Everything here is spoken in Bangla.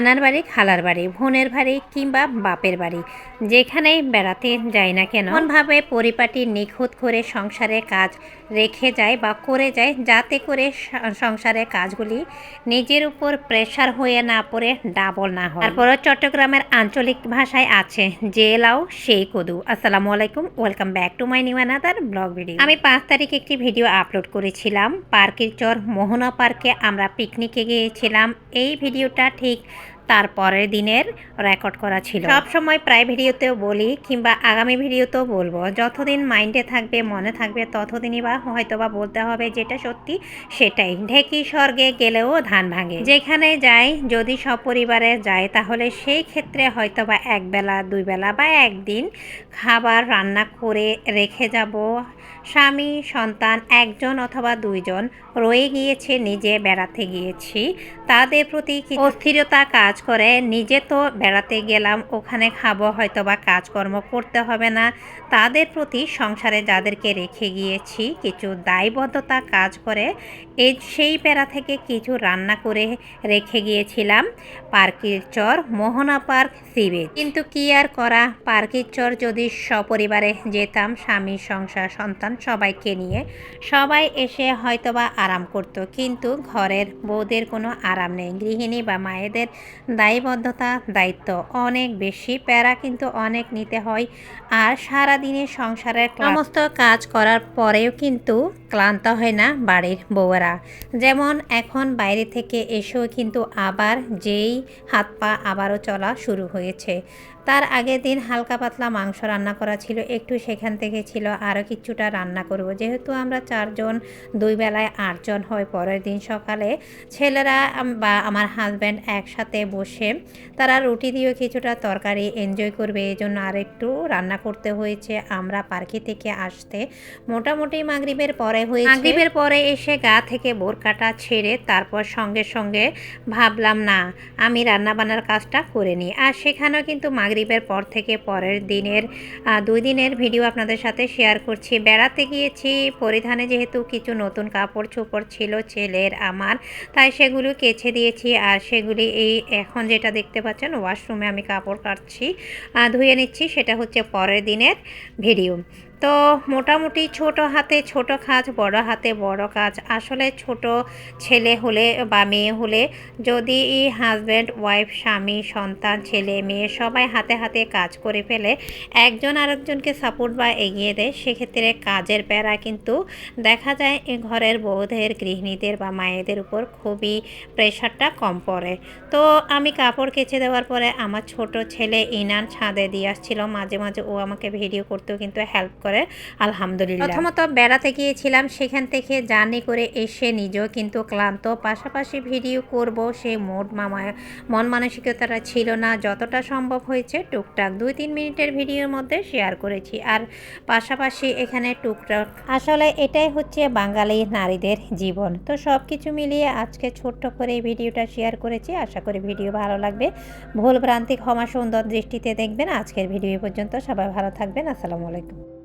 নানার বাড়ি, খালার বাড়ি, বোনের বাড়ি কিংবা বাপের বাড়ি। যেখানেই বেড়াতে যায় না কেন এমনভাবে পরিপাটি নিখুঁত করে সংসারে কাজ রেখে যায় বা করে যায়, যাতে করে সংসারের কাজগুলি নিজের উপর প্রেশার হয়ে না পড়ে ডাবল না হয়। তারপরে চট্টগ্রামের আঞ্চলিক ভাষায় আছে, যে লাও, সেই কদু। আসসালামু আলাইকুম welcome back to my new another blog video আমি পাঁচ তারিখে একটি ভিডিও আপলোড করেছিলাম, পার্কের চর মোহনা পার্কে আমরা পিকনিকে গিয়েছিলাম। এই ভিডিওটা ঠিক তার পরের দিনের রেকর্ড করা ছিল। সব সময় প্রায় ভিডিওতেও বলি কিংবা আগামী ভিডিওতেও বলব, যতদিন মাইন্ডে থাকবে, মনে থাকবে, ততদিনই বা হয়তো বা বলতে হবে যেটা সত্যি সেটাই। ঢেকি স্বর্গে গেলেও ধান ভাঙে। যেখানে যাই, যদি সপরিবারে যায় তাহলে সেই ক্ষেত্রে হয়তো বা এক বেলা দুই বেলা বা একদিন খাবার রান্না করে রেখে যাব। স্বামী, সন্তান, একজন অথবা দুইজন, রয়ে গিয়েছে, নিজে বেড়াতে গিয়েছি। তাদের প্রতি অস্থিরতা কাজ করে, নিজে তো বেড়াতে গেলাম, ওখানে খাব হয়তো বা কাজকর্ম করতে হবে না। তাদের প্রতি সংসারে যাদেরকে রেখে গিয়েছি, কিছু দায়বদ্ধতা কাজ করে, এই সেই পেড়া থেকে কিছু রান্না করে রেখে গিয়েছিলাম। পার্কের চর মোহনা পার্ক সিবে কিন্তু কি আর করা পার্কের চর যদি সপরিবারে যেতাম, স্বামী, সংসার, সন্তান সবাইকে নিয়ে সবাই এসে হয়তোবা আরাম করত। কিন্তু ঘরের বউদের কোনো আরাম নেই, গৃহিণী বা মায়েদের দায়বদ্ধতা, দায়িত্ব অনেক বেশি, প্যারা কিন্তু অনেক নিতে হয় আর সারা দিনে সংসারের সমস্ত কাজ করার পরেও কিন্তু ক্লান্ত হয় না বাড়ির বউরা যেমন এখন বাইরে থেকে এসেও কিন্তু আবার যেই হাত পা আবারও চলা শুরু হয়েছে। তার আগের দিন হালকা পাতলা মাংস রান্না করা ছিল, একটু সেখান থেকে ছিল আরও কিছুটা রান্না করব। যেহেতু আমরা চারজন, দুই বেলায় আটজন হয়, পরের দিন সকালে ছেলেরা বা আমার হাজব্যান্ড একসাথে বসে তারা রুটি দিয়েও কিছুটা তরকারি এনজয় করবে এই জন্য আর একটু রান্না করতে হয়েছে। আমরা পার্কে থেকে আসতে মোটামুটি মাগরিবের পরে হয়ে মাগরিবের পরে এসে গা থেকে বোরকাটা ছেড়ে তারপর সঙ্গে সঙ্গে ভাবলাম, না, আমি রান্না বান্নার কাজটা করে নিই। আর সেখানেও কিন্তু মাগরিবের পর থেকে পরের দিনের দুই দিনের ভিডিও আপনাদের সাথে শেয়ার করছি। বেড়াতে গিয়েছি, পরিধানে যেহেতু কিছু নতুন কাপড় চোপড় ছিল ছেলের, আমার। তাই সেগুলো কেছে দিয়েছি আর সেগুলি এই এখন যেটা দেখতে পাচ্ছেন ওয়াশরুমে আমি কাপড় কাটছি ধুয়ে নিচ্ছি, সেটা হচ্ছে পরের দিনের ভিডিও। তো মোটামুটি ছোট হাতে ছোট কাজ, বড় হাতে বড় কাজ। আসলে ছোট ছেলে হলে বা মেয়ে হলে যদি হাজব্যান্ড ওয়াইফ স্বামী, সন্তান, ছেলে, মেয়ে সবাই হাতে হাতে কাজ করে ফেলে, একজন আরেকজনকে সাপোর্ট বা এগিয়ে দেয়, সেক্ষেত্রে কাজের প্যারা কিন্তু দেখা যায় ঘরের বউদের, গৃহিণীদের বা মায়েদের উপর খুবই প্রেশারটা কম পড়ে। তো আমি কাপড় কেচে দেওয়ার পরে আমার ছোট ছেলে ইনান ছাদে দিয়ে আসছিল। মাঝে মাঝে ও আমাকে ভিডিও করতেও কিন্তু হেল্প করে। আলহামদুলিল্লাহ। প্রথমত বেড়াতে গিয়েছিলাম, সেখান থেকে জার্নি করে এসে নিজেও কিন্তু ক্লান্ত। পাশাপাশি ভিডিও করব সেই মোট মামা মন মানসিকতাটা ছিল না। যতটা সম্ভব হয়েছে, টুকটাক দুই তিন মিনিটের ভিডিওর মধ্যে শেয়ার করেছি। আর পাশাপাশি এখানে টুকটাক আসলে এটাই হচ্ছে বাঙালি নারীদের জীবন। তো সব কিছু মিলিয়ে আজকে ছোট্ট করে এই ভিডিওটা শেয়ার করেছি। আশা করি ভিডিও ভালো লাগবে। ভুল ভ্রান্তি, ক্ষমা সুন্দর দৃষ্টিতে দেখবেন। আজকের ভিডিও পর্যন্ত সবাই ভালো থাকবেন। আসসালামু আলাইকুম।